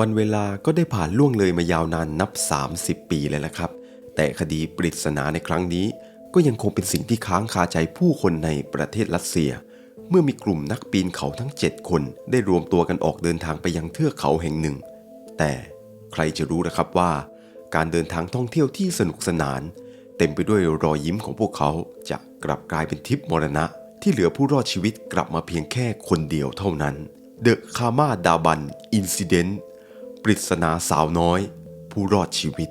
วันเวลาก็ได้ผ่านล่วงเลยมายาวนานนับ 30 ปีเลยละครับ แต่คดีปริศนาในครั้งนี้ ก็ยังคงเป็นสิ่งที่ค้างคาใจผู้คนในประเทศรัสเซีย เมื่อมีกลุ่มนักปีนเขาทั้ง 7 คนได้รวมตัวกันออกเดินทางไปยังเทือกเขาแห่งหนึ่ง แต่ใครจะรู้นะครับว่า การเดินทางท่องเที่ยวที่สนุกสนาน เต็มไปด้วยรอยยิ้มของพวกเขาจะกลับกลายเป็นทิพย์มรณะ ที่เหลือผู้รอดชีวิตกลับมาเพียงแค่คนเดียวเท่านั้น The Karma Daban Incident ปริศนาสาวน้อย ผู้รอดชีวิต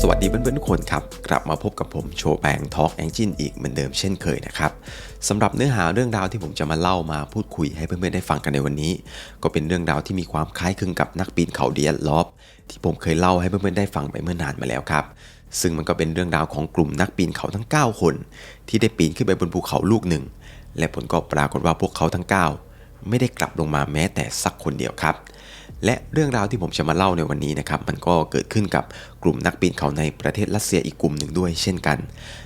สวัสดีเพื่อนๆทุกคนครับ กลับมาพบกับผมโชแปงทอล์กแองจินอีกเหมือนเดิมเช่นเคยนะครับสำหรับเนื้อหาเรื่องราวที่ผมจะมาเล่ามาพูดคุยให้เพื่อนๆได้ฟังกันในวันนี้ ก็เป็นเรื่องราวที่มีความคล้ายคลึงกับนักปีนเขาเดียนลอบที่ผมเคยเล่าให้เพื่อนๆได้ฟังไปเมื่อนานมาแล้วครับ ซึ่งมันก็เป็นเรื่องราวของกลุ่มนักปีนเขาทั้ง 9 คน ที่ได้ปีนขึ้นไปบนภูเขาลูกหนึ่ง และผลก็ปรากฏว่าพวกเขาทั้ง 9 ไม่ได้กลับลงมาแม้แต่สักคนเดียวครับ และเรื่องราวที่ผมจะมาเล่าในวันนี้นะครับมันก็เกิดขึ้นกับกลุ่มนักปีนเขาในประเทศรัสเซียอีกกลุ่มหนึ่งด้วยเช่นกัน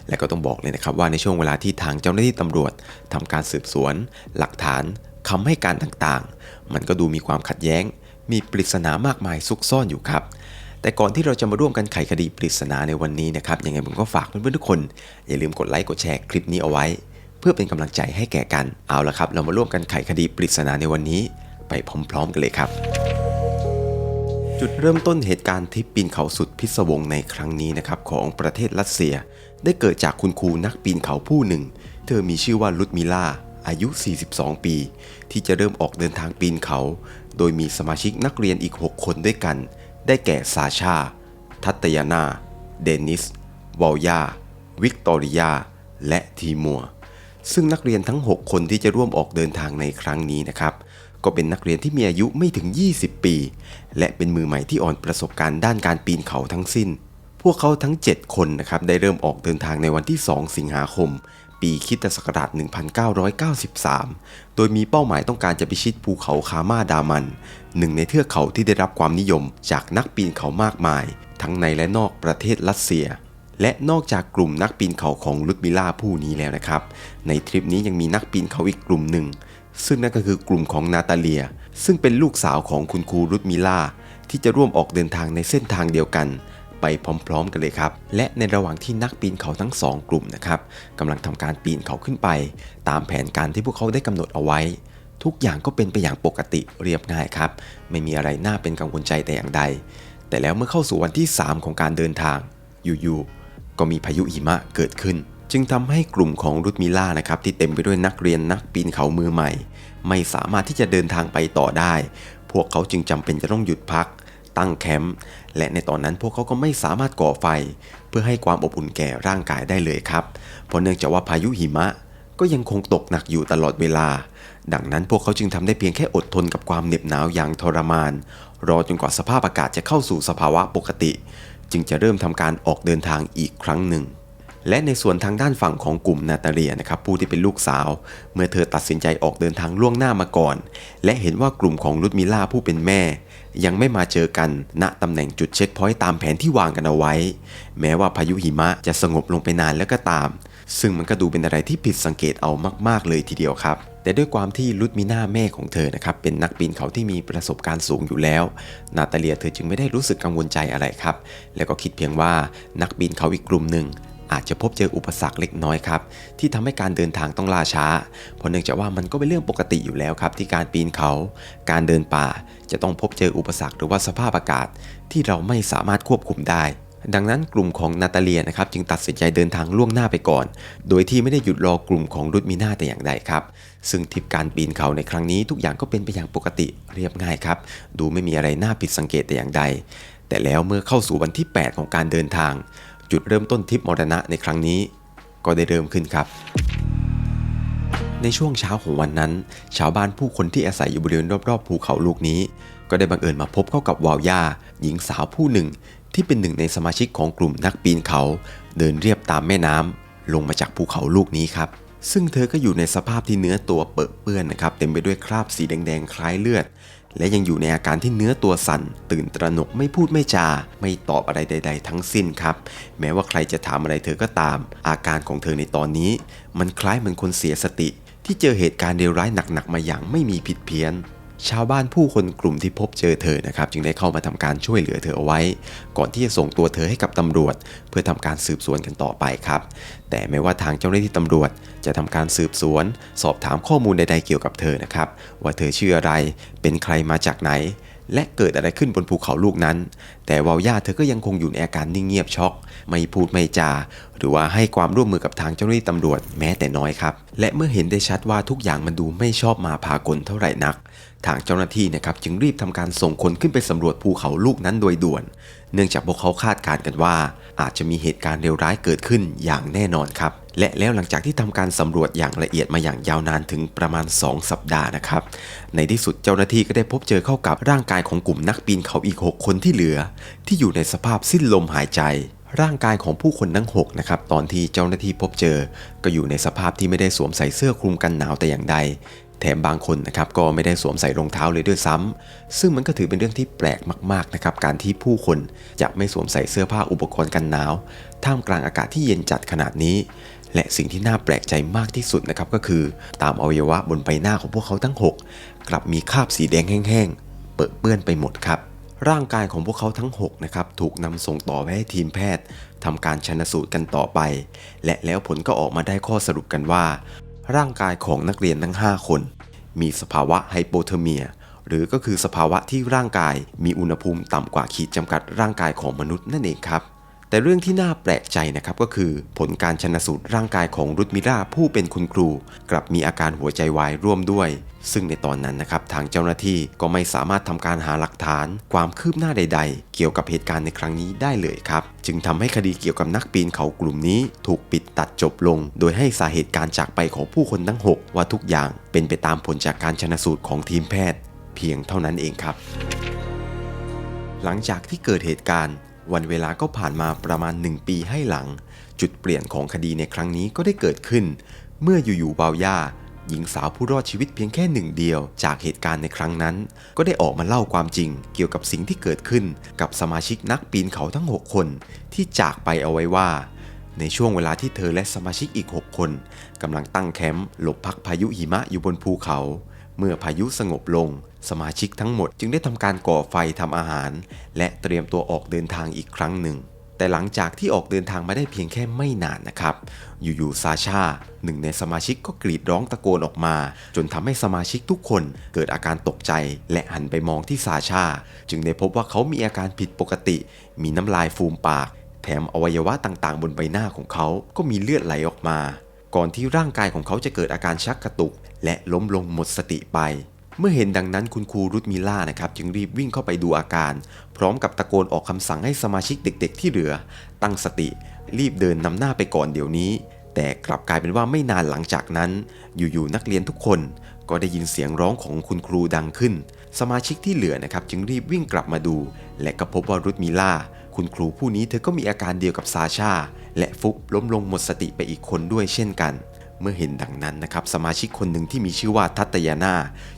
และก็ต้องบอกเลยนะครับว่าในช่วงเวลาที่ทางเจ้าหน้าที่ตำรวจทำการสืบสวน หลักฐานคำให้การต่างๆ มันก็ดูมีความขัดแย้ง มีปริศนามากมายซุกซ่อนอยู่ครับ แต่ก่อนที่เราจะมาร่วมกันไขคดีปริศนาในวันนี้นะครับยังไงผมก็ฝากเพื่อนๆทุกคน อย่าลืมกดไลค์กดแชร์คลิปนี้เอาไว้ เพื่อเป็นกำลังใจให้แก่กันเอาละครับ เรามาร่วมกันไขคดีปริศนาในวันนี้ ไปพร้อม ๆ กันเลยครับ จุดเริ่มต้นเหตุการณ์ทริปปีนเขาสุดพิศวงในครั้งนี้นะครับของประเทศรัสเซีย ได้เกิดจากคุณครูนักปีนเขาผู้หนึ่ง เธอมีชื่อว่าลุดมิล่าอายุ 42 ปี ที่จะเริ่มออกเดินทางปีนเขา โดยมีสมาชิกนักเรียนอีก 6 คนด้วยกัน ได้แก่ซาชา ทัตยานา เดนิส วอลยา วิกตอริยา และทีมัว ซึ่งนักเรียนทั้ง 6 คนที่จะร่วมออกเดินทางในครั้งนี้นะครับ ก็เป็นนักเรียนที่มีอายุไม่ถึง 20 ปี และเป็นมือใหม่ที่อ่อนประสบการณ์ด้านการปีนเขาทั้งสิ้น พวกเขาทั้ง 7 คนนะครับได้เริ่มออกเดินทางในวันที่ 2 สิงหาคม ปีคริดศักราช 1993 โดยมีเป้าหมายต้องการจะพิชิตภูเขาคามาดามัน หนึ่งในเทือกเขาที่ได้รับความนิยมจากนักปีนเขามากมาย ทั้งในและนอกประเทศรัสเซีย และนอกจากกลุ่มนักปีนเขาของลุดมิล่าผู้นี้แล้วนะครับ ในทริปนี้ยังมีนักปีนเขาอีกกลุ่มหนึ่ง ซึ่งนั่นก็คือกลุ่มของนาตาเลีย ซึ่งเป็นลูกสาวของคุณครูรุดมิล่าที่จะร่วมออกเดินทางในเส้นทางเดียวกัน ไปพร้อม ๆ กันเลยครับ และในระหว่างที่นักปีนเขาทั้งสองกลุ่มนะครับกำลังทำการปีนเขาขึ้นไป ตามแผนการที่พวกเขาได้กำหนดเอาไว้ ทุกอย่างก็เป็นไปอย่างปกติเรียบง่ายครับ ไม่มีอะไรน่าเป็นกังวลใจแต่อย่างใด แต่แล้วเมื่อเข้าสู่วันที่ 3 ของการเดินทางอยู่ๆก็มีพายุหิมะเกิดขึ้น จึงทำให้กลุ่มของรุดมิล่านะครับที่เต็มไปด้วยนักเรียนนักปีนเขามือใหม่ ไม่สามารถที่จะเดินทางไปต่อได้ พวกเขาจึงจำเป็นจะต้องหยุดพักตั้งแคมป์ และในตอนนั้นพวกเขาก็ไม่สามารถก่อไฟ เพื่อให้ความอบอุ่นแก่ร่างกายได้เลยครับ เพราะเนื่องจากว่าพายุหิมะก็ยังคงตกหนักอยู่ตลอดเวลา ดังนั้นพวกเขาจึงทำได้เพียงแค่อดทนกับความเหน็บหนาวอย่างทรมาน รอจนกว่าสภาพอากาศจะเข้าสู่สภาวะปกติ จึงจะเริ่มทำการออกเดินทางอีกครั้งหนึ่ง และในส่วนทางด้านฝั่งของกลุ่มนาตาเลียนะครับผู้ที่เป็นลูกสาว เมื่อเธอตัดสินใจออกเดินทางล่วงหน้ามาก่อน และเห็นว่ากลุ่มของลุดมิล่าผู้เป็นแม่ ยังไม่มาเจอกัน ณตำแหน่งจุดเช็คพอยต์ตามแผนที่วางกันเอาไว้ แม้ว่าพายุหิมะจะสงบลงไปนานแล้วก็ตาม ซึ่งมันก็ดูเป็นอะไรที่ผิดสังเกตเอามาก ๆ เลยทีเดียวครับแต่ด้วยความที่ลุดมิน่าแม่ของเธอนะครับเป็นนักปีนเขาที่มีประสบการณ์สูงอยู่แล้ว นาตาเลียเธอจึงไม่ได้รู้สึกกังวลใจอะไรครับ แล้วก็คิดเพียงว่านักปีนเขาอีกกลุ่มหนึ่ง อาจจะพบเจออุปสรรคเล็กน้อยครับที่ทำให้การเดินทางต้องล่าช้า เพราะเนื่องจากว่ามันก็เป็นเรื่องปกติอยู่แล้วครับที่การปีนเขา การเดินป่าจะต้องพบเจออุปสรรคหรือว่าสภาพอากาศ ที่เราไม่สามารถควบคุมได้ ดังนั้นกลุ่มของนาตาเลียนะครับจึงตัดสินใจเดินทางล่วงหน้าไปก่อน โดยที่ไม่ได้หยุดรอกลุ่มของรุดมิน่าแต่อย่างใดครับ ซึ่งทริปการปีนเขาในครั้งนี้ทุกอย่างก็เป็นไปอย่างปกติเรียบง่ายครับ ดูไม่มีอะไรน่าผิดสังเกตแต่อย่างใดแต่แล้วเมื่อเข้าสู่วันที่ 8 ของการเดินทาง จุดเริ่มต้นทริปมรณะในครั้งนี้ ก็ได้เริ่มขึ้นครับ ในช่วงเช้าของวันนั้น ชาวบ้านผู้คนที่อาศัยอยู่บริเวณรอบๆภูเขาลูกนี้ ก็ได้บังเอิญมาพบเข้ากับวาวยาหญิงสาวผู้หนึ่ง ที่เป็นหนึ่งในสมาชิกของกลุ่มนักปีนเขา เดินเรียบตามแม่น้ำลงมาจากภูเขาลูกนี้ครับซึ่งเธอก็อยู่ในสภาพที่เนื้อตัวเปื้อะเปื้อนนะครับเต็มไปด้วยคราบสีแดงๆ คล้ายเลือด และยังอยู่ในอาการที่เนื้อตัวสั่น ตื่นตระหนกไม่พูดไม่จา ไม่ตอบอะไรใด ๆ ทั้งสิ้นครับ แม้ว่าใครจะถามอะไรเธอก็ตาม อาการของเธอในตอนนี้ มันคล้ายเหมือนคนเสียสติ ที่เจอเหตุการณ์เลวร้ายหนักๆมาอย่างไม่มีผิดเพี้ยนชาวบ้านผู้คนกลุ่มที่พบเจอเธอนะครับ จึงได้เข้ามาทำการช่วยเหลือเธอเอาไว้ ก่อนที่จะส่งตัวเธอให้กับตำรวจ เพื่อทำการสืบสวนกันต่อไปครับ แต่ไม่ว่าทางเจ้าหน้าที่ตำรวจ จะทำการสืบสวน สอบถามข้อมูลใดๆเกี่ยวกับเธอนะครับ ว่าเธอชื่ออะไรเป็นใครมาจากไหน และเกิดอะไรขึ้นบนภูเขาลูกนั้น แต่วาย่าเธอก็ยังคงอยู่ในอาการนิ่งเงียบช็อก ไม่พูดไม่จา หรือว่าให้ความร่วมมือกับทางเจ้าหน้าที่ตำรวจแม้แต่น้อยครับและเมื่อเห็นได้ชัดว่าทุกอย่างมันดูไม่ชอบมาพากลเท่าไหร่นักทางเจ้าหน้าที่นะครับจึงรีบทำการส่งคนขึ้นไปสำรวจภูเขาลูกนั้นโดยด่วน เนื่องจากพวกเขาคาดการณ์กันว่า อาจจะมีเหตุการณ์เลวร้ายเกิดขึ้นอย่างแน่นอนครับ และแล้วหลังจากที่ทำการสำรวจอย่างละเอียดมาอย่างยาวนานถึงประมาณ 2 สัปดาห์นะครับ ในที่สุดเจ้าหน้าที่ก็ได้พบเจอเข้ากับร่างกายของกลุ่มนักปีนเขาอีก 6 คนที่เหลือ ที่อยู่ในสภาพสิ้นลมหายใจ ร่างกายของผู้คนทั้ง6นะครับตอนที่เจ้าหน้าที่พบเจอ ก็อยู่ในสภาพที่ไม่ได้สวมใส่เสื้อคลุมกันหนาวแต่อย่างใด แถมบางคนนะครับก็ไม่ได้สวมใส่รองเท้าเลยด้วยซ้ำซึ่งมันก็ถือเป็นเรื่องที่แปลกมากๆนะครับการที่ผู้คนจะไม่สวมใส่เสื้อผ้าอุปกรณ์กันหนาว ท่ามกลางอากาศที่เย็นจัดขนาดนี้ และสิ่งที่น่าแปลกใจมากที่สุดนะครับก็คือ ตามอวัยวะบนใบหน้าของพวกเขาทั้ง 6 กลับมีคราบสีแดงแห้งๆ เปื้อนเปื้อนไปหมดครับ ร่างกายของพวกเขาทั้ง6นะครับถูกนำส่งต่อไปให้ทีมแพทย์ทำการชนสูตรกันต่อไป และแล้วผลก็ออกมาได้ข้อสรุปกันว่า ร่างกายของนักเรียนทั้ง 5 คน มีสภาวะไฮโปเทอร์เมียหรือก็คือสภาวะที่ร่างกายมีอุณหภูมิต่ำกว่าขีดจำกัดร่างกายของมนุษย์นั่นเองครับ แต่เรื่องที่น่าแปลกใจนะครับก็คือ ผลการชนสูตรร่างกายของรุดมิล่าผู้เป็นคุณครู กลับมีอาการหัวใจวายร่วมด้วย ซึ่งในตอนนั้นนะครับทางเจ้าหน้าที่ก็ไม่สามารถทำการหาหลักฐาน ความคืบหน้าใด ๆ เกี่ยวกับเหตุการณ์ในครั้งนี้ได้เลยครับ จึงทำให้คดีเกี่ยวกับนักปีนเขากลุ่มนี้ ถูกปิดตัดจบลง โดยให้สาเหตุการจากไปของผู้คนทั้ง 6 ว่าทุกอย่างเป็นไปตามผลจากการชนสูตรของทีมแพทย์ เพียงเท่านั้นเองครับ หลังจากที่เกิดเหตุการณ์ วันเวลาก็ผ่านมาประมาณ 1 ปีให้หลัง จุดเปลี่ยนของคดีในครั้งนี้ก็ได้เกิดขึ้น เมื่ออยู่ๆบาย่าหญิงสาวผู้รอดชีวิตเพียงแค่หนึ่งเดียว จากเหตุการณ์ในครั้งนั้น ก็ได้ออกมาเล่าความจริง เกี่ยวกับสิ่งที่เกิดขึ้น กับสมาชิกนักปีนเขาทั้ง 6 คน ที่จากไปเอาไว้ว่า ในช่วงเวลาที่เธอและสมาชิกอีก 6 คนกำลังตั้งแคมป์หลบพักพายุหิมะอยู่บนภูเขา เมื่อพายุสงบลง สมาชิกทั้งหมดจึงได้ทำการก่อไฟทำอาหาร และเตรียมตัวออกเดินทางอีกครั้งหนึ่ง แต่หลังจากที่ออกเดินทางมาได้เพียงแค่ไม่นานนะครับ อยู่ๆซาชาหนึ่งในสมาชิกก็กรีดร้องตะโกนออกมา จนทำให้สมาชิกทุกคนเกิดอาการตกใจ และหันไปมองที่ซาชา จึงได้พบว่าเขามีอาการผิดปกติ มีน้ำลายฟูมปาก แถมอวัยวะต่างๆ บนใบหน้าของเขาก็มีเลือดไหลออกมา ก่อนที่ร่างกายของเขาจะเกิดอาการชักกระตุก และล้มลงหมดสติไป เมื่อเห็นดังนั้นคุณครูรุตมิล่านะครับจึงรีบวิ่งเข้าไปดูอาการ พร้อมกับตะโกนออกคำสั่งให้สมาชิกเด็ก ๆ ที่เหลือ ตั้งสติ รีบเดินนำหน้าไปก่อนเดี๋ยวนี้ แต่กลับกลายเป็นว่าไม่นานหลังจากนั้น อยู่ๆนักเรียนทุกคนก็ได้ยินเสียงร้องของคุณครูดังขึ้น สมาชิกที่เหลือนะครับจึงรีบวิ่งกลับมาดู และก็พบว่ารุตมิล่าคุณครูผู้นี้เธอก็มีอาการเดียวกับซาชา และฟุบล้มลงหมดสติไปอีกคนด้วยเช่นกัน เมื่อเห็นดังนั้นนะครับสมาชิกคนหนึ่งที่มีชื่อว่าทัตยานา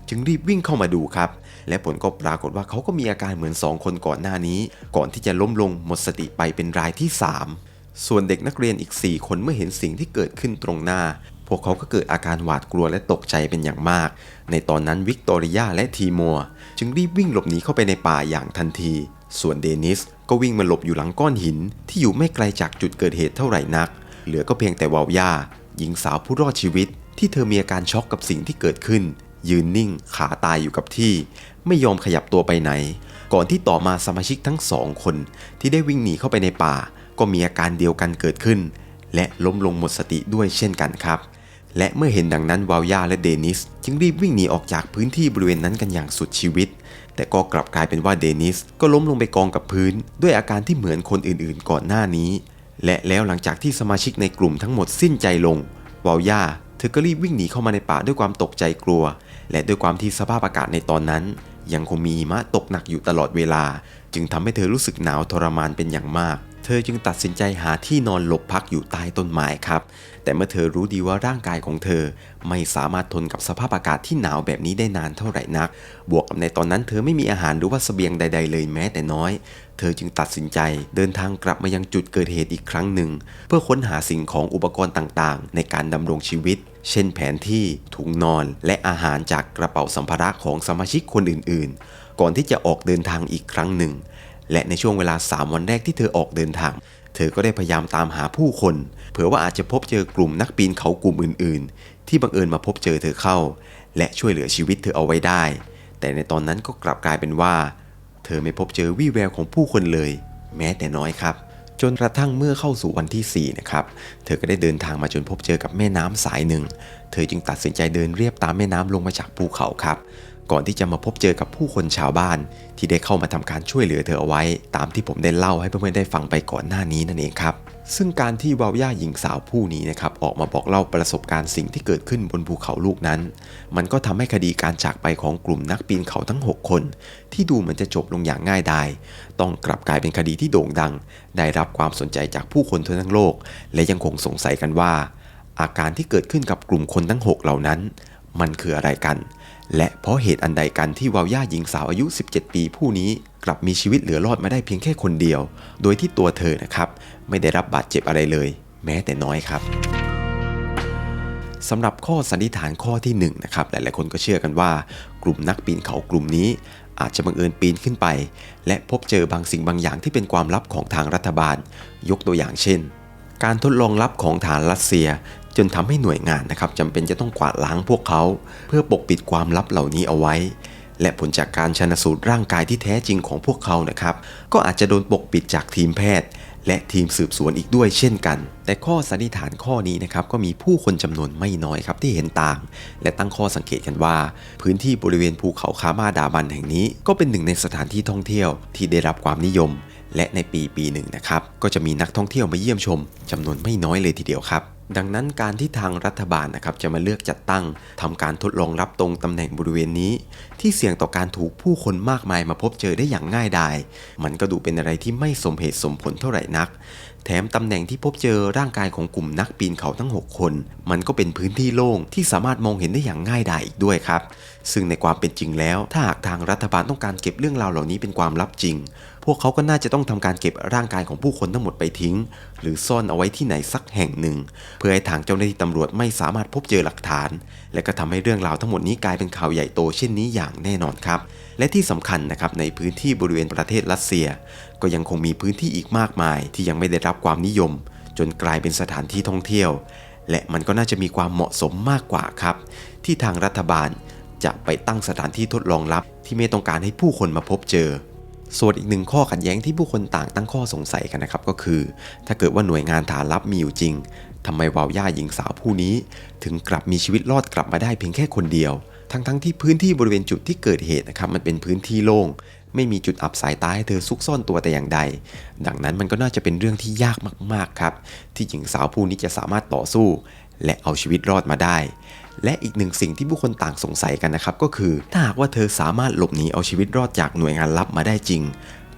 จึงรีบวิ่งเข้ามาดูครับ และผลก็ปรากฏว่าเขาก็มีอาการเหมือน 2 คนก่อนหน้านี้ ก่อนที่จะล้มลงหมดสติไปเป็นรายที่ 3 ส่วนเด็กนักเรียนอีก 4 คนเมื่อเห็นสิ่งที่เกิดขึ้นตรงหน้า พวกเขาก็เกิดอาการหวาดกลัวและตกใจเป็นอย่างมาก ในตอนนั้นวิกตอริยาและทีมัวจึงรีบวิ่งหลบหนีเข้าไปในป่าอย่างทันที ส่วนเดนิส ก็วิ่งมาหลบอยู่หลังก้อนหินที่อยู่ไม่ไกลจากจุดเกิดเหตุเท่าไหร่นัก เหลือก็เพียงแต่วาวยาหญิงสาวผู้รอดชีวิต ที่เธอมีอาการช็อกกับสิ่งที่เกิดขึ้น ยืนนิ่งขาตายอยู่กับที่ ไม่ยอมขยับตัวไปไหน ก่อนที่ต่อมาสมาชิกทั้งสองคนที่ได้วิ่งหนีเข้าไปในป่า ก็มีอาการเดียวกันเกิดขึ้น และล้มลงหมดสติด้วยเช่นกันครับ และเมื่อเห็นดังนั้นวาวยาและเดนิส จึงรีบวิ่งหนีออกจากพื้นที่บริเวณนั้นกันอย่างสุดชีวิต แต่ก็กลับกลายเป็นว่าเดนิสก็ล้มลงไปกองกับพื้น ด้วยอาการที่เหมือนคนอื่นๆ ก่อนหน้านี้ และแล้วหลังจากที่สมาชิกในกลุ่มทั้งหมดสิ้นใจลงวาวยาเธอก็รีบวิ่งหนีเข้ามาในป่าด้วยความตกใจกลัว และด้วยความที่สภาพอากาศในตอนนั้น ยังคงมีหิมะตกหนักอยู่ตลอดเวลา จึงทำให้เธอรู้สึกหนาวทรมานเป็นอย่างมาก เธอจึงตัดสินใจหาที่นอนหลบพักอยู่ใต้ต้นไม้ครับ แต่เมื่อเธอรู้ดีว่าร่างกายของเธอ ไม่สามารถทนกับสภาพอากาศที่หนาวแบบนี้ได้นานเท่าไหร่นัก บวกกับในตอนนั้นเธอไม่มีอาหารหรือว่าเสบียงใด ๆ เลยแม้แต่น้อย เธอจึงตัดสินใจเดินทางกลับมายังจุดเกิดเหตุอีกครั้งหนึ่ง เพื่อค้นหาสิ่งของอุปกรณ์ต่างๆ ในการดำรงชีวิต เช่นแผนที่ถุงนอน และอาหารจากกระเป๋าสัมภาระของสมาชิกคนอื่นๆ ก่อนที่จะออกเดินทางอีกครั้งหนึ่ง และในช่วงเวลา 3 วันแรกที่เธอออกเดินทาง เธอก็ได้พยายามตามหาผู้คน เผื่อว่าอาจจะพบเจอกลุ่มนักปีนเขากลุ่มอื่น ๆ ที่บังเอิญมาพบเจอเธอเข้า และช่วยเหลือชีวิตเธอเอาไว้ได้ แต่ในตอนนั้นก็กลับกลายเป็นว่า เธอไม่พบเจอวี่แววของผู้คนเลย แม้แต่น้อยครับ จนกระทั่งเมื่อเข้าสู่วันที่ 4 นะครับ เธอก็ได้เดินทางมาจนพบเจอกับแม่น้ำสายหนึ่ง เธอจึงตัดสินใจเดินเรียบตามแม่น้ำลงมาจากภูเขาครับ ก่อนที่จะมาพบเจอกับผู้คนชาวบ้าน ที่ได้เข้ามาทำการช่วยเหลือเธอเอาไว้ ตามที่ผมได้เล่าให้เพื่อนๆได้ฟังไปก่อนหน้านี้นั่นเองครับ ซึ่งการที่วาวย่าหญิงสาวผู้นี้นะครับออกมาบอกเล่าประสบการณ์สิ่งที่เกิดขึ้นบนภูเขาลูกนั้น มันก็ทำให้คดีการจากไปของกลุ่มนักปีนเขาทั้ง 6 คน ที่ดูเหมือนจะจบลงอย่างง่ายดายต้องกลับกลายเป็นคดีที่โด่งดัง ได้รับความสนใจจากผู้คนทั่วทั้งโลก และยังคงสงสัยกันว่า อาการที่เกิดขึ้นกับกลุ่มคนทั้ง 6 เหล่านั้น มันคืออะไรกัน และเพราะเหตุอันใดกันที่วาวย่าหญิงสาวอายุ 17 ปีผู้นี้กลับมีชีวิตเหลือรอดมาได้เพียงแค่คนเดียว โดยที่ตัวเธอนะครับไม่ได้รับบาดเจ็บอะไรเลย แม้แต่น้อยครับสำหรับข้อสันนิษฐานข้อที่1นงนะครับหลายๆคนก็เชื่อกันว่า กลุ่มนักปีนเขากลุ่มนี้ อาจจะบังเอิญปีนขึ้นไป และพบเจอบางสิ่งบางอย่างที่เป็นความลับของทางรัฐบาล ยกตัวอย่างเช่น การทดลองลับของฐานรัสเซีย จนทำให้หน่วยงานนะครับจำเป็นจะต้องกวาดล้างพวกเขา เพื่อปกปิดความลับเหล่านี้เอาไว้ และผลจากการชนสูตรร่างกายที่แท้จริงของพวกเขานะครับ ก็อาจจะโดนปกปิดจากทีมแพทย์ และทีมสืบสวนอีกด้วยเช่นกัน แต่ข้อสันนิษฐานข้อนี้นะครับก็มีผู้คนจำนวนไม่น้อยครับที่เห็นต่าง และตั้งข้อสังเกตกันว่า พื้นที่บริเวณภูเขาคามาดาบันแห่งนี้ ก็เป็นหนึ่งในสถานที่ท่องเที่ยวที่ได้รับความนิยม และในปีปีหนึ่งนะครับก็จะมีนักท่องเที่ยวมาเยี่ยมชมจำนวนไม่น้อยเลยทีเดียวครับดังนั้นการที่ทางรัฐบาลนะครับจะมาเลือกจัดตั้งทำการทดลองรับตรงตำแหน่งบริเวณนี้ ที่เสี่ยงต่อการถูกผู้คนมากมายมาพบเจอได้อย่างง่ายดาย มันก็ดูเป็นอะไรที่ไม่สมเหตุสมผลเท่าไหร่นัก แถมตำแหน่งที่พบเจอร่างกายของกลุ่มนักปีนเขาทั้ง 6 คน มันก็เป็นพื้นที่โล่งที่สามารถมองเห็นได้อย่างง่ายดายอีกด้วยครับ ซึ่งในความเป็นจริงแล้ว ถ้าหากทางรัฐบาลต้องการเก็บเรื่องราวเหล่านี้เป็นความลับจริง พวกเขาก็น่าจะต้องทำการเก็บร่างกายของผู้คนทั้งหมดไปทิ้ง หรือซ่อนเอาไว้ที่ไหนสักแห่งหนึ่ง เพื่อให้ทางเจ้าหน้าที่ตำรวจไม่สามารถพบเจอหลักฐาน และก็ทำให้เรื่องราวทั้งหมดนี้กลายเป็นข่าวใหญ่โตเช่นนี้อย่างแน่นอนครับ และที่สำคัญนะครับในพื้นที่บริเวณประเทศรัสเซีย ก็ยังคงมีพื้นที่อีกมากมาย ที่ยังไม่ได้รับความนิยม จนกลายเป็นสถานที่ท่องเที่ยว และมันก็น่าจะมีความเหมาะสมมากกว่าครับ ที่ทางรัฐบาลจะไปตั้งสถานที่ทดลองลับที่ไม่ต้องการให้ผู้คนมาพบเจอ ส่วนอีกหนึ่งข้อขัดแย้งที่ผู้คนต่างตั้งข้อสงสัยกันนะครับก็คือ ถ้าเกิดว่าหน่วยงานฐานลับมีอยู่จริงทำไมวาวย่าหญิงสาวผู้นี้ ถึงกลับมีชีวิตรอดกลับมาได้เพียงแค่คนเดียว ทั้งๆทที่พื้นที่บริเวณจุดที่เกิดเหตุนะครับมันเป็นพื้นที่โล่ง ไม่มีจุดอับสายตาให้เธอซุกซ่อนตัวแต่อย่างใด ดังนั้นมันก็น่าจะเป็นเรื่องที่ยากมากๆครับ ที่หญิงสาวผู้นี้จะสามารถต่อสู้ และเอาชีวิตรอดมาได้ และอีกหนึ่งสิ่งที่ผู้คนต่างสงสัยกันนะครับก็คือ ถ้าหากว่าเธอสามารถหลบหนีเอาชีวิตรอดจากหน่วยงานลับมาได้จริง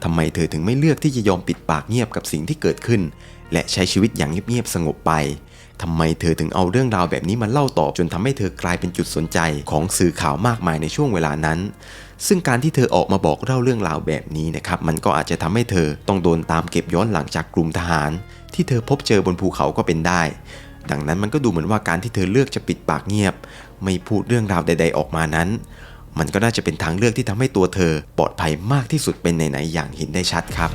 ทำไมเธอถึงไม่เลือกที่จะยอมปิดปากเงียบกับสิ่งที่เกิดขึ้น และใช้ชีวิตอย่างเงียบๆสงบไปทำไมเธอถึงเอาเรื่องราวแบบนี้มาเล่าต่อจนทำให้เธอกลายเป็นจุดสนใจของสื่อข่าวมากมายในช่วงเวลานั้น ซึ่งการที่เธอออกมาบอกเล่าเรื่องราวแบบนี้นะครับมันก็อาจจะทำให้เธอต้องโดนตามเก็บย้อนหลังจากกลุ่มทหาร ที่เธอพบเจอบนภูเขาก็เป็นได้ ดังนั้นมันก็ดูเหมือนว่าการที่เธอเลือกจะปิดปากเงียบ ไม่พูดเรื่องราวใด ๆ ออกมานั้น มันก็น่าจะเป็นทางเลือกที่ทำให้ตัวเธอปลอดภัยมากที่สุดเป็นไหนๆอย่างเห็นได้ชัดครับ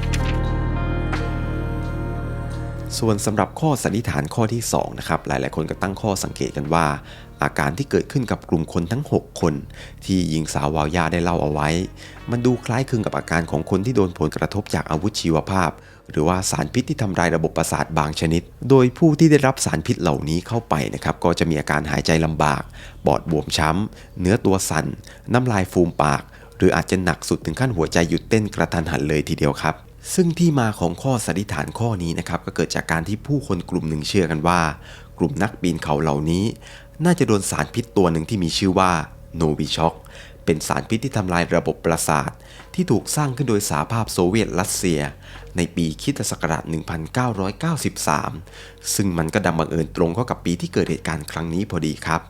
ส่วนสำหรับข้อสันนิษฐานข้อที่2นะครับหลายๆ คนก็ตั้งข้อสังเกตกันว่า อาการที่เกิดขึ้นกับกลุ่มคนทั้ง 6 คน ที่หญิงสาววาวยาได้เล่าเอาไว้ มันดูคล้ายคลึงกับอาการของคนที่โดนผลกระทบจากอาวุธชีวภาพ หรือว่าสารพิษที่ทำลายระบบประสาทบางชนิด โดยผู้ที่ได้รับสารพิษเหล่านี้เข้าไปนะครับก็จะมีอาการหายใจลำบากปอดบวมช้ำ เนื้อตัวสั่น น้ำลายฟูมปาก หรืออาจจะหนักสุดถึงขั้นหัวใจหยุดเต้นกระทันหันเลยทีเดียวครับซึ่งที่มาของข้อสันนิษฐานข้อนี้นะครับก็เกิดจากการที่ผู้คนกลุ่มหนึ่งเชื่อกันว่า กลุ่มนักปีนเขาเหล่านี้ น่าจะโดนสารพิษตัวหนึ่งที่มีชื่อว่าโนวิช็อกเป็นสารพิษที่ทำลายระบบประสาท ที่ถูกสร้างขึ้นโดยสหภาพโซเวียตรัสเซีย ในปีคิตศักราช 1993 ซึ่งมันก็ดังบังเอิญตรงเข้ากับปีที่เกิดเหตุการณ์ครั้งนี้พอดีครับ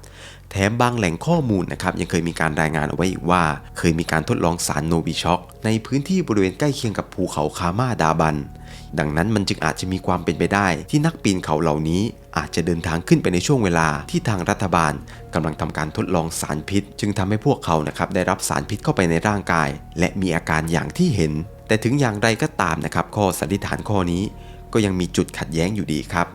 แถมบางแหล่งข้อมูลนะครับยังเคยมีการรายงานเอาไว้อีกว่า เคยมีการทดลองสารโนวิช็อกในพื้นที่บริเวณใกล้เคียงกับภูเขาคามาดาบัน ดังนั้นมันจึงอาจจะมีความเป็นไปได้ ที่นักปีนเขาเหล่านี้ อาจจะเดินทางขึ้นไปในช่วงเวลาที่ทางรัฐบาลกำลังทำการทดลองสารพิษ จึงทำให้พวกเขานะครับได้รับสารพิษเข้าไปในร่างกาย และมีอาการอย่างที่เห็น แต่ถึงอย่างไรก็ตามนะครับข้อสันนิษฐานข้อนี้ก็ยังมีจุดขัดแย้งอยู่ดีครับ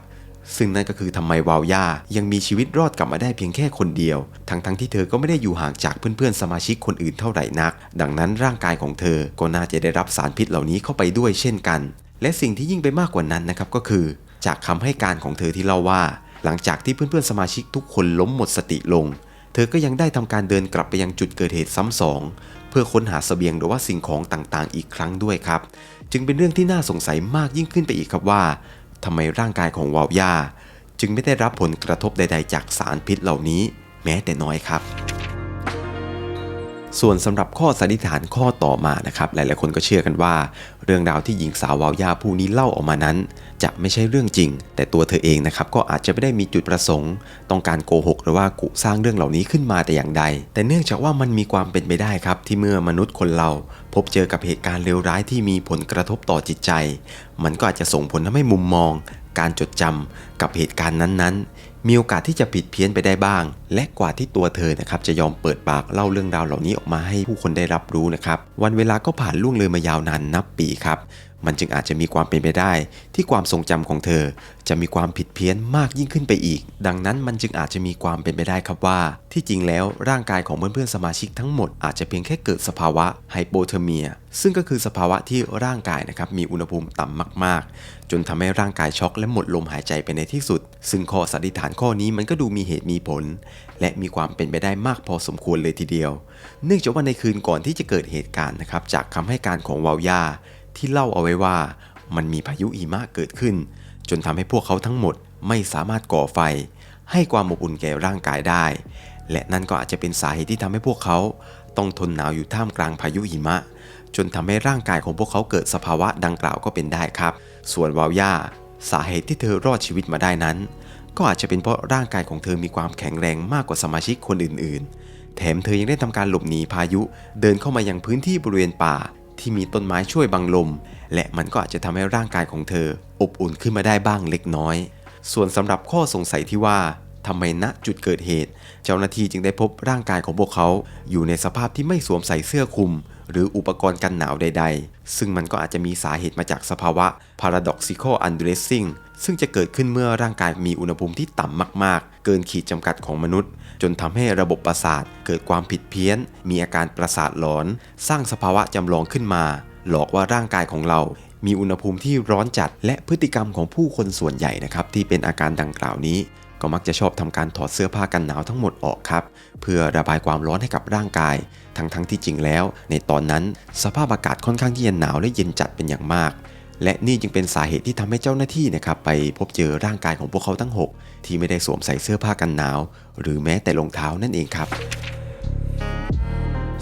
ซึ่งนั่นก็คือทำไมวาวย่ายังมีชีวิตรอดกลับมาได้เพียงแค่คนเดียว ทั้งๆทที่เธอก็ไม่ได้อยู่ห่างจากเพื่อนๆสมาชิกคนอื่นเท่าไหร่นัก ดังนั้นร่างกายของเธอก็น่าจะได้รับสารพิษเหล่านี้เข้าไปด้วยเช่นกัน และสิ่งที่ยิ่งไปมากกว่านั้นนะครับก็คือ จากคำให้การของเธอที่เล่าว่า หลังจากที่เพื่อนๆสมาชิกทุกคนล้มหมดสติลง เธอก็ยังได้ทำการเดินกลับไปยังจุดเกิดเหตุซ้ำสอง พื่อค้นหาเสบียงหรือว่าสิ่งของต่างๆ อีกครั้งด้วยครับ จึงเป็นเรื่องที่น่าสงสัยมากยิ่งขึ้นไปอีกครับว่าทำไมร่างกายของวาวยาจึงไม่ได้รับผลกระทบใด ๆ จากสารพิษเหล่านี้ แม้แต่น้อยครับ ส่วนสำหรับข้อสันนิษฐานข้อต่อมานะครับหลาย ๆ คนก็เชื่อกันว่า เรื่องราวที่หญิงสาววาวยาผู้นี้เล่าออกมานั้น จะไม่ใช่เรื่องจริง แต่ตัวเธอเองนะครับก็อาจจะไม่ได้มีจุดประสงค์ ต้องการโกหกหรือว่ากุสร้างเรื่องเหล่านี้ขึ้นมาแต่อย่างใด แต่เนื่องจากว่ามันมีความเป็นไปได้ครับ ที่เมื่อมนุษย์คนเราพบเจอกับเหตุการณ์เลวร้ายที่มีผลกระทบต่อจิตใจ มันก็อาจจะส่งผลทำให้มุมมอง การจดจำกับเหตุการณ์นั้นๆ มีโอกาสที่จะผิดเพี้ยนไปได้บ้าง และกว่าที่ตัวเธอนะครับจะยอมเปิดปากเล่าเรื่องราวเหล่านี้ออกมาให้ผู้คนได้รับรู้นะครับ วันเวลาก็ผ่านล่วงเลยมายาวนานนับปีครับ มันจึงอาจจะมีความเป็นไปได้ ที่ความทรงจำของเธอ จะมีความผิดเพี้ยนมากยิ่งขึ้นไปอีก ดังนั้นมันจึงอาจจะมีความเป็นไปได้ครับว่า ที่จริงแล้วร่างกายของเพื่อนๆสมาชิกทั้งหมดอาจจะเพียงแค่เกิดสภาวะไฮโปเทอร์เมีย ซึ่งก็คือสภาวะที่ร่างกายนะครับมีอุณหภูมิต่ำมากๆ จนทำให้ร่างกายช็อกและหมดลมหายใจไปในที่สุด ซึ่งข้อสันนิษฐานข้อนี้มันก็ดูมีเหตุมีผล และมีความเป็นไปได้มากพอสมควรเลยทีเดียว เนื่องจากว่าในคืนก่อนที่จะเกิดเหตุการณ์นะครับจากคำให้การของวาวยา ที่เล่าเอาไว้ว่า มันมีพายุหิมะเกิดขึ้น จนทำให้พวกเขาทั้งหมดไม่สามารถก่อไฟ ให้ความอบอุ่นแก่ร่างกายได้ และนั่นก็อาจจะเป็นสาเหตุที่ทำให้พวกเขาต้องทนหนาวอยู่ท่ามกลางพายุหิมะ จนทำให้ร่างกายของพวกเขาเกิดสภาวะดังกล่าวก็เป็นได้ครับ ส่วนวาวยาสาเหตุที่เธอรอดชีวิตมาได้นั้น ก็อาจจะเป็นเพราะร่างกายของเธอมีความแข็งแรงมากกว่าสมาชิกคนอื่นๆ แถมเธอยังได้ทำการหลบหนีพายุ เดินเข้ามายังพื้นที่บริเวณป่า ที่มีต้นไม้ช่วยบังลม และมันก็อาจจะทำให้ร่างกายของเธอ อบอุ่นขึ้นมาได้บ้างเล็กน้อย ส่วนสำหรับข้อสงสัยที่ว่าทำไมณจุดเกิดเหตุ เจ้าหน้าที่จึงได้พบร่างกายของพวกเขา อยู่ในสภาพที่ไม่สวมใส่เสื้อคลุม หรืออุปกรณ์กันหนาวใด ๆ ซึ่งมันก็อาจจะมีสาเหตุมาจากสภาวะ paradoxical undressing ซึ่งจะเกิดขึ้นเมื่อร่างกายมีอุณหภูมิที่ต่ำมากๆ เกินขีดจำกัดของมนุษย์ จนทำให้ระบบประสาทเกิดความผิดเพี้ยน มีอาการประสาทหลอน สร้างสภาวะจำลองขึ้นมา หลอกว่าร่างกายของเรา มีอุณหภูมิที่ร้อนจัด และพฤติกรรมของผู้คนส่วนใหญ่นะครับที่เป็นอาการดังกล่าวนี้ ก็มักจะชอบทำการถอดเสื้อผ้ากันหนาวทั้งหมดออกครับ เพื่อระบายความร้อนให้กับร่างกาย ทั้งๆทที่จริงแล้ว ในตอนนั้น สภาพอากาศค่อนข้างที่จะหนาวและเย็นจัดเป็นอย่างมาก และนี่จึงเป็นสาเหตุที่ทำให้เจ้าหน้าที่นะครับไปพบเจอร่างกายของพวกเขาทั้ง 6 ที่ไม่ได้สวมใส่เสื้อผ้ากันหนาว หรือแม้แต่รองเท้านั่นเองครับ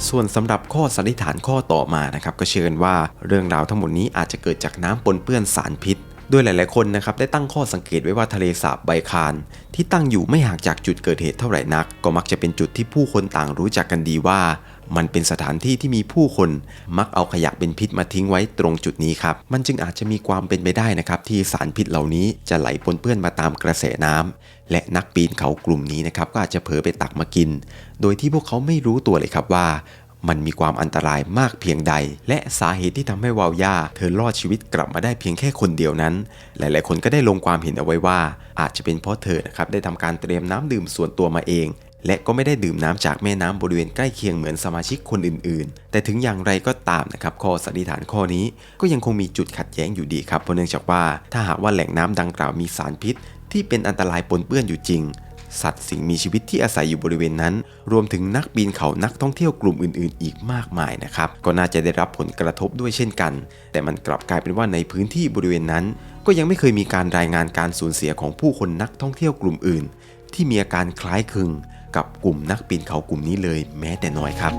ส่วนสำหรับข้อสันนิษฐานข้อต่อมานะครับก็เชื่อกันว่าเรื่องราวทั้งหมดนี้อาจจะเกิดจากน้ำปนเปื้อนสารพิษโดยหลาย ๆ คนนะครับได้ตั้งข้อสังเกตไว้ว่าทะเลสาบไบคานที่ตั้งอยู่ไม่ห่างจากจุดเกิดเหตุเท่าไหร่นัก ก็มักจะเป็นจุดที่ผู้คนต่างรู้จักกันดีว่า มันเป็นสถานที่ที่มีผู้คนมักเอาขยะเป็นพิษมาทิ้งไว้ตรงจุดนี้ครับ มันจึงอาจจะมีความเป็นไปได้นะครับ ที่สารพิษเหล่านี้จะไหลปนเปื้อนมาตามกระแสน้ำและนักปีนเขากลุ่มนี้นะครับก็อาจจะเผลอไปตักมากิน โดยที่พวกเขาไม่รู้ตัวเลยครับว่ามันมีความอันตรายมากเพียงใด และสาเหตุที่ทำให้วาวยาเธอรอดชีวิตกลับมาได้เพียงแค่คนเดียวนั้น หลาย ๆ คนก็ได้ลงความเห็นเอาไว้ว่า อาจจะเป็นเพราะเธอนะครับได้ทำการเตรียมน้ำดื่มส่วนตัวมาเอง และก็ไม่ได้ดื่มน้ำจากแม่น้ำบริเวณใกล้เคียงเหมือนสมาชิกคนอื่นๆ แต่ถึงอย่างไรก็ตามนะครับข้อสันนิษฐานข้อนี้ก็ยังคงมีจุดขัดแย้งอยู่ดีครับเพราะเนื่องจากว่าถ้าหากว่าแหล่งน้ำดังกล่าวมีสารพิษ ที่เป็นอันตรายปนเปื้อนอยู่จริง สัตว์สิ่งมีชีวิตที่อาศัยอยู่บริเวณนั้น รวมถึงนักปีนเขานักท่องเที่ยวกลุ่มอื่นๆ อีกมากมายนะครับก็น่าจะได้รับผลกระทบด้วยเช่นกัน แต่มันกลับกลายเป็นว่าในพื้นที่บริเวณนั้น ก็ยังไม่เคยมีการรายงานการสูญเสียของผู้คนนักท่องเที่ยวกลุ่มอื่น ที่มีอาการคล้ายคลึง กับกลุ่มนักปีนเขากลุ่มนี้เลยแม้แต่น้อยครับ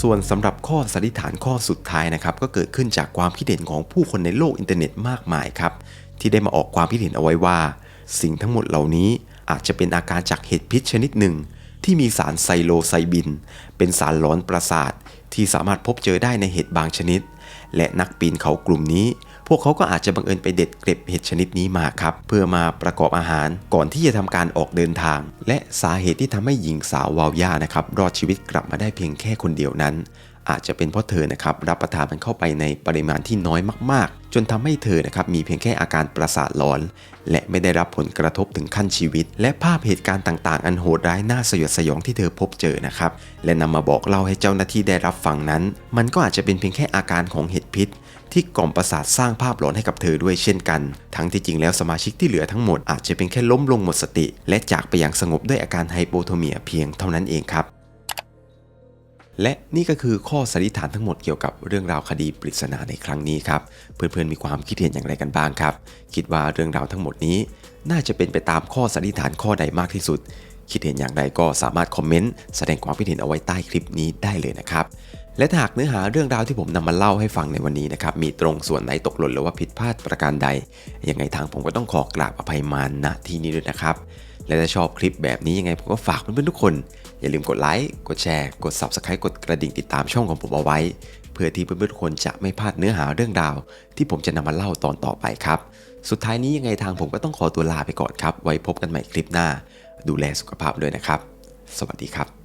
ส่วนสำหรับข้อสันนิษฐานข้อสุดท้ายนะครับก็เกิดขึ้นจากความคิดเห็นของผู้คนในโลกอินเทอร์เน็ตมากมายครับที่ได้มาออกความคิดเห็นเอาไว้ว่า สิ่งทั้งหมดเหล่านี้อาจจะเป็นอาการจากเห็ดพิษชนิดหนึ่ง ที่มีสารไซโลไซบิน เป็นสารหลอนประสาทที่สามารถพบเจอได้ในเห็ดบางชนิด และนักปีนเขากลุ่มนี้ พวกเขาก็อาจจะบังเอิญไปเด็ดเกล็ดเห็ดชนิดนี้มาครับเพื่อมาประกอบอาหารก่อนที่จะทำการออกเดินทาง และสาเหตุที่ทำให้หญิงสาววาวยานะครับรอดชีวิตกลับมาได้เพียงแค่คนเดียวนั้น อาจจะเป็นเพราะเธอนะครับรับประทานมันเข้าไปในปริมาณที่น้อยมากๆ จนทำให้เธอนะครับมีเพียงแค่อาการประสาทหลอน และไม่ได้รับผลกระทบถึงขั้นชีวิต และภาพเหตุการณ์ต่างๆ อันโหดร้ายน่าสยดสยองที่เธอพบเจอนะครับและนำมาบอกเล่าให้เจ้าหน้าที่ได้รับฟังนั้น มันก็อาจจะเป็นเพียงแค่อาการของเห็ดพิษ ที่กล่อมประสาทสร้างภาพหลอนให้กับเธอด้วยเช่นกัน ทั้งที่จริงแล้วสมาชิกที่เหลือทั้งหมดอาจจะเป็นแค่ล้มลงหมดสติ และจากไปอย่างสงบด้วยอาการไฮโปโทเมียเพียงเท่านั้นเองครับ และนี่ก็คือข้อสันนิษฐานทั้งหมดเกี่ยวกับเรื่องราวคดีปริศนาในครั้งนี้ครับ เพื่อนๆมีความคิดเห็นอย่างไรกันบ้างครับ คิดว่าเรื่องราวทั้งหมดนี้ น่าจะเป็นไปตามข้อสันนิษฐานข้อใดมากที่สุด คิดเห็นอย่างไรก็สามารถคอมเมนต์แสดงความคิดเห็นเอาไว้ใต้คลิปนี้ได้เลยนะครับ และหากเนื้อหาเรื่องราวที่ผมนำมาเล่าให้ฟังในวันนี้นะครับมีตรงส่วนไหนตกหล่นหรือว่าผิดพลาดประการใด ยังไงทางผมก็ต้องขอกราบอภัยมาณที่นี้ด้วยนะครับ และถ้าชอบคลิปแบบนี้ยังไงผมก็ฝากเพื่อนๆทุกคน อย่าลืมกดไลค์กดแชร์ กด Subscribe กดกระดิ่งติดตามช่องของผมเอาไว้ เพื่อที่เพื่อนๆทุกคนจะไม่พลาดเนื้อหาเรื่องราว ที่ผมจะนำมาเล่าตอนต่อไปครับ สุดท้ายนี้ยังไงทางผมก็ต้องขอตัวลาไปก่อนครับ ไว้พบกันใหม่คลิปหน้า ดูแลสุขภาพด้วยนะครับ สวัสดีครับ